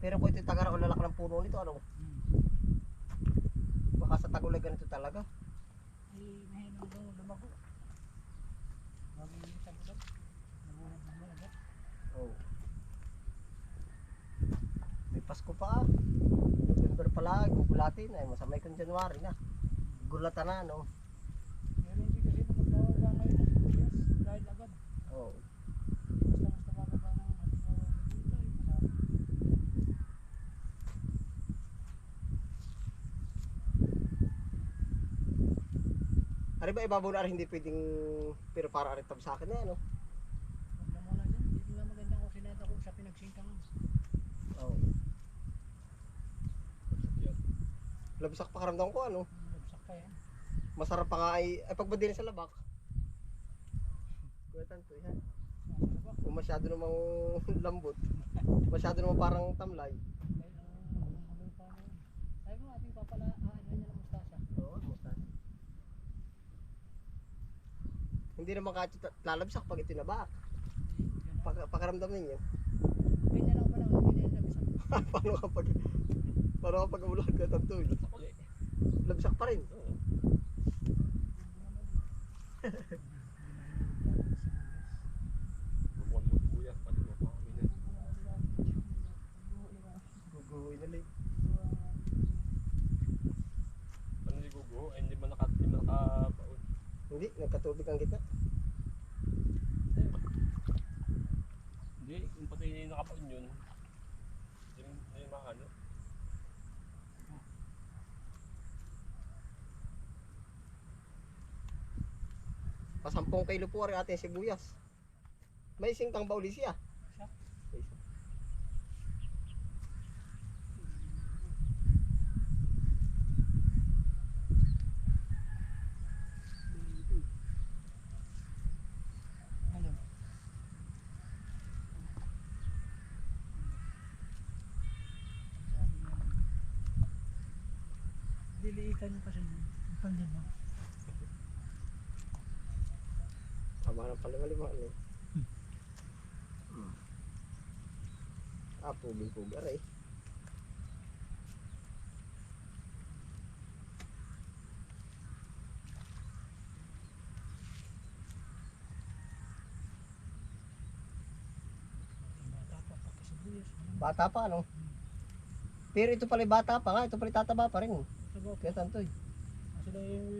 Pero kung ito tagara o lalak ng puno nito, ano? Baka sa tagulay ganito talaga. Ay, mahina daw lumago. Bago yung sagulat. Nabuhat na malaga. Oh. May Pasko pa. November pala, gugulatin ay masamay kung January na. Gulatan na, no? Pero hindi kasi magbabawa ngayon ng. Dahil agad. Oh. Basta-basta bababa ng halimbawa ng gulay. Marami. Ano ba ibabaw na rin hindi pwedeng pero para rin sa akin na ano? Huwag na muna dyan. Dito nga magandang kusineta ko sa pinagsingkangan. Oh. Labsak pa karamdam ko ano? Labsak pa yan. Masarap pa nga ay, ay pagbadin sa labak. Kuya tanto yan. Kung masyado namang lambot. Masyado namang parang tamlay. Dahil ang ang pa mo. Sabi mo ating papala, ano niya ng mustasa. Oo, musta? Hindi naman kahit lalabsak pag itinabak. Pag, pakaramdam ninyo. Ganyan lang pala. Ganyan lang labsak. paano kapag paano kapag umulan ka tanto? Labsak pa rin mo sibuyas, pati mo pa kami na. Guguhoy na lang. Ano si Gugu? Ay, hindi mo naka, hindi mo nakabaon. Hindi, nagkatubig ang gitna. Hindi, kung pati nakabaon yun. Hindi hindi maano. Pasampung kilo po rin ating sibuyas. May singkang bauli siya. Siya? May isa. Ano? Diliitan niyo kasi yun. Mo. Tama ng palima-lima. Ano? Ah. Aray. Bata pa, pati sibuyas. Bata pa, ano? Pero ito pala bata pa nga. Ito pala tataba pa rin. Sabaw Kaya tantoy. Sila yung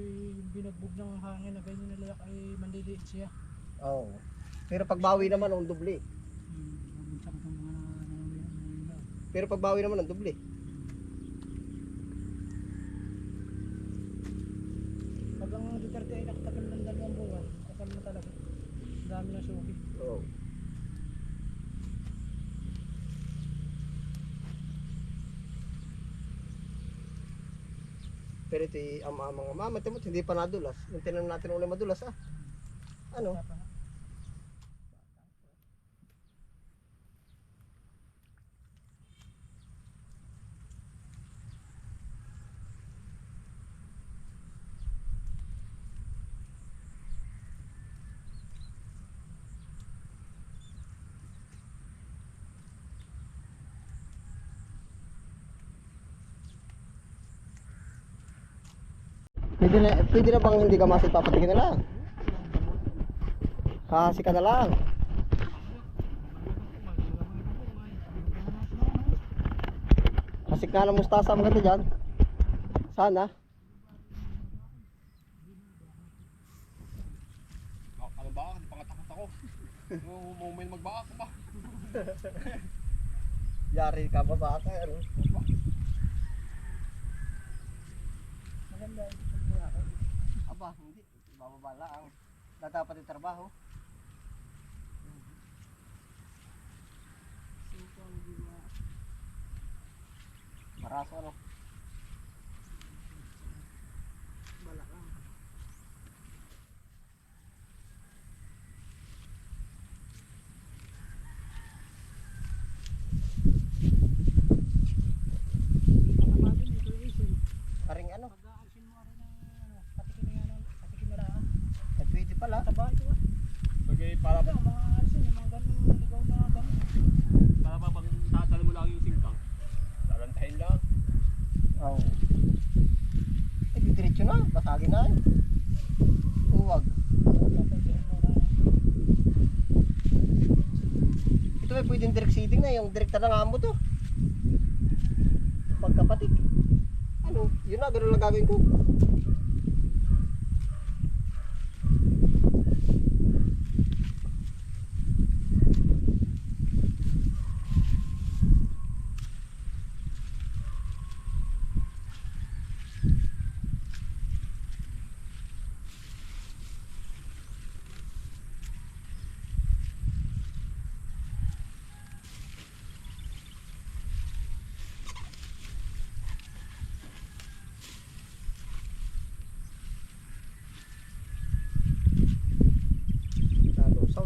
binagbog ng hangin na ganyan nila ay mandiliit siya. Oo. Pero pagbawi naman, ang. Hmm, mga nangyayari. Pero pagbawi naman, ang doble. Pag ang Duterte ay nakatagal ng dalawang buwan, kasal na talaga. Ang dami na sugi. Oo. Pero ito yung ama timot, hindi pa nadulas. Yung tinanong natin ulit madulas ah. Ano? Bata pa nga. Pwede na, pwede na bang hindi ka masit papatingin na lang? Kahasi ka na lang. Kasik nga ng mustasa maganda dyan. Sana. Ano ba? Pangatakot ako. Magbaka ko ba? Yari ka ba ba ka? Ano? Maganda. Aba, hindi. Bababa lang. Dapat yung trabaho. Maraso ano. Balakang. Pagkakabagin, ito yung isin. Karing ano. Pag-aalsin mo rin ng ano, patikin na yan, patikin na lang. Eh, pwede pala. Taba ito ah. Bagay, para, Ito, mga alisin, yung mga ganun ligaw na ganun. para pa pag tatalo mo lang yung singkang. Oo. Eh, didiretso na. Basagin na mo na. Ito ay pwedeng direct seeding na. Yung direkta ng amo to. Pagkapatik. Ano? Yun na. Ganun lang gagawin ko.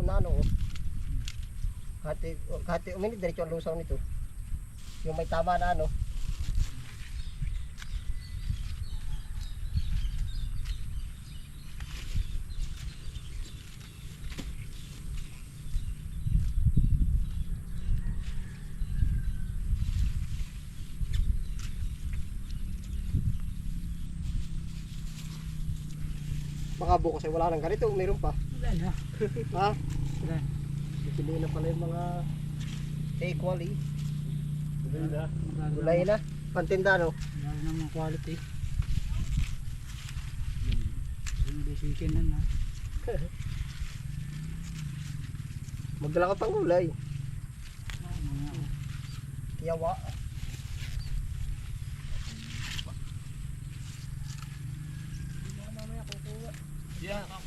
Nalusaw na ano. oh. Hati, hati uminit diretso ang lusaw nito. Yung may tama na ano. Baka bukas ay wala nang ganito, meron pa. Wala na. Ha? Wala. Bibili na pala yung mga equally. Wala Gulay na. Pantinda no. Wala namang quality. Hindi chicken na na. Magdala ka pang gulay. Mga Yawa. mamaya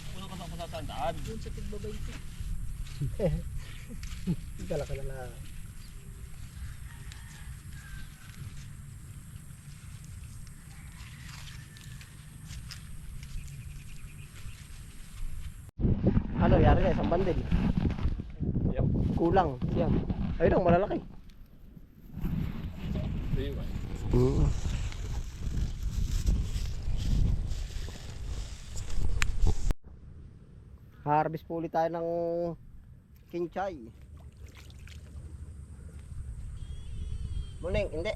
patatandaan. Doon sa tigbabay ko. Dala ka na lang. Ano, yari na isang bandil. Yep. Kulang. Yan. Ayun ang malalaki. Ayun, ay. Harvest po ulit tayo ng kinchay. Muning, hindi.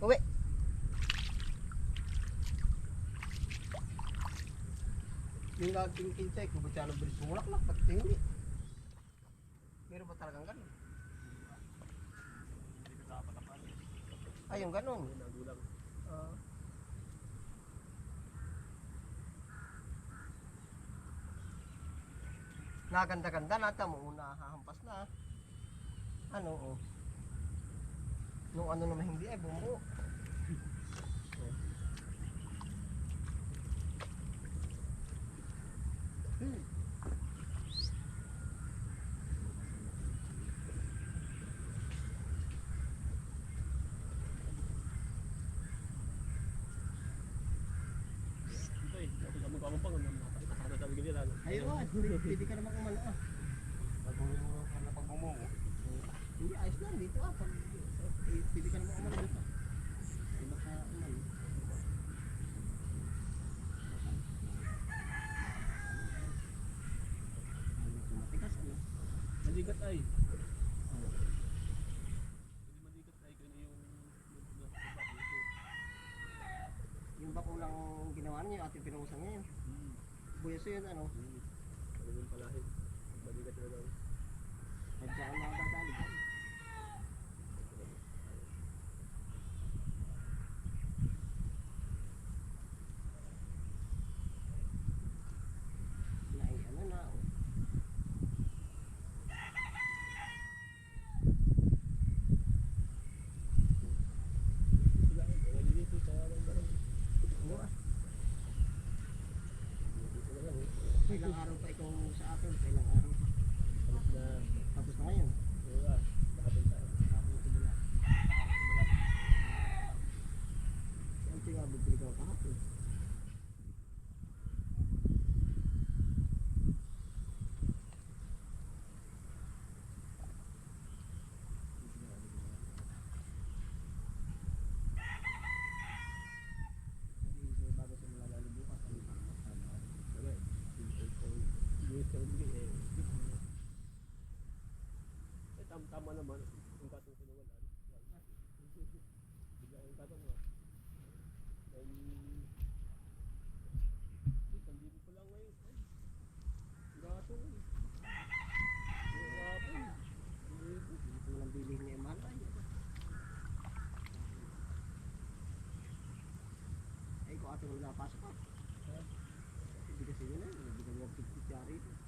Uwi. Yung laging kinchay, kung ba't siya nang bilis bumulaklak, ba't hindi? Meron ba talagang ganun? Ay, yung ganun. Naganda-ganda na tamo una hahampas na. Ano oh. Nung ano naman hindi ay bumuo. Hmm. Ay, ako sa mukha mo pa, ano, nakakasama sa bigil nila. Ayun ah, pwede ka naman umano ah. Pagbumungo ka na pagbumungo. Hindi ayos lang dito ah. Pag, eh, pwede ka naman dito. Ay baka umano. Ano, matikas ano. Maligat ay. Yung... Yung bako lang ginawa niyo, ating pinuusan ngayon. Buyaso yun ano. Hmm. Ano yung palahin? Maligat na daw. Nagsaan na dadali. Nai naman, yung katong kinuwalan. Bigla yung katong nga. Ay, isang libo pa lang ngayon. Gatong. Eh. Eh. Yung hapon. Ito lang biling niya malay. Ay, kung ato wala pasok. Ah. Hindi kasi nila, eh. hindi ka mo 50 rito.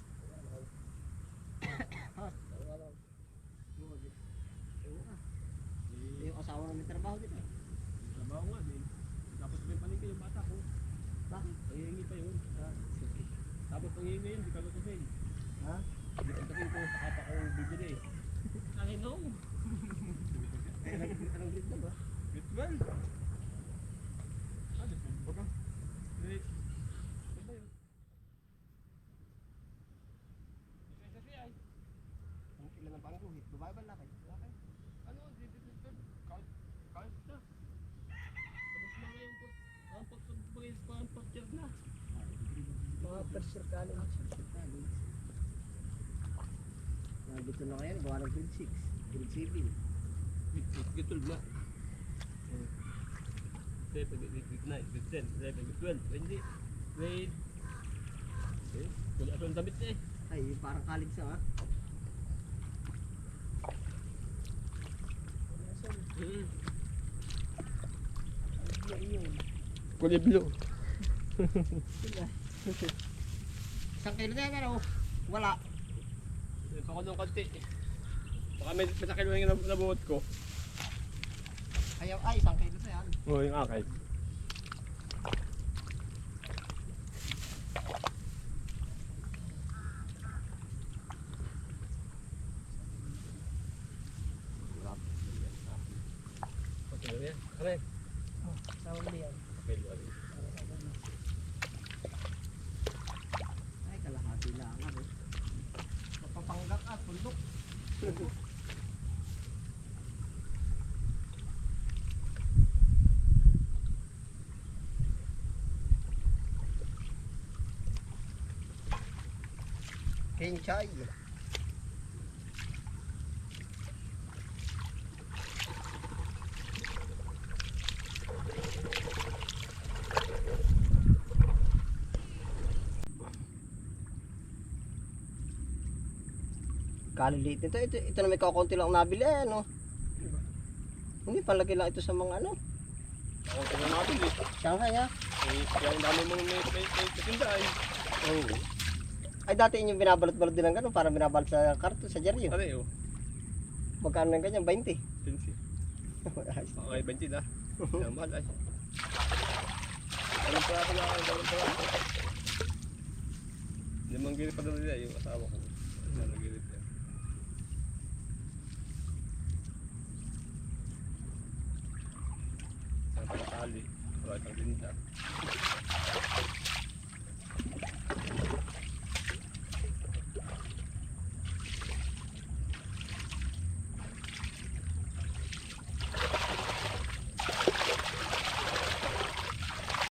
tutungin ngayon, di ka. Ha? Di ka sa kapa ko bibili no. Anong grade na ba? Grade First year college. College. Nandito na ngayon, gawa ng grade 6. Grade 7. Gitul na. Seven, grade grade nine, grade ten, eleven, grade twelve, twenty, grade... Eh, wala akong damit na eh. Ay, parang college ha? Mm. yun. Kulay blue. Isang kilo na yan, ano? Wala. Ito ko nung konti. Baka may pinakilo na yung nabuot ko. Ayaw, ay, isang kilo na yan. Oo, yung akay. Okay, yan. Ano yan? Yan. Okay, ano? Ay, kalahati lang ano. Papapanggak at pundok. Kenchay. Kaliliit nito. Ito, ito na may kakunti lang nabili eh, no? Hindi, palagi lang ito sa mga ano. Tingnan natin eh. Shanghai ha? Eh, kaya ang dami mong may, may, may katinda ay. Oo. Ay, dati inyong binabalot-balot din ng gano'n para binabalot sa karton, sa jerry. Ano yun? Magkano ng ganyan? 20. Pinsi. Okay, 20 na. Mahal ay. Anong prato na ako? Anong prato? Limang gilip pa doon nila yung asawa ko. Limang gilip yan. Ang pagkali. Para itang tinda.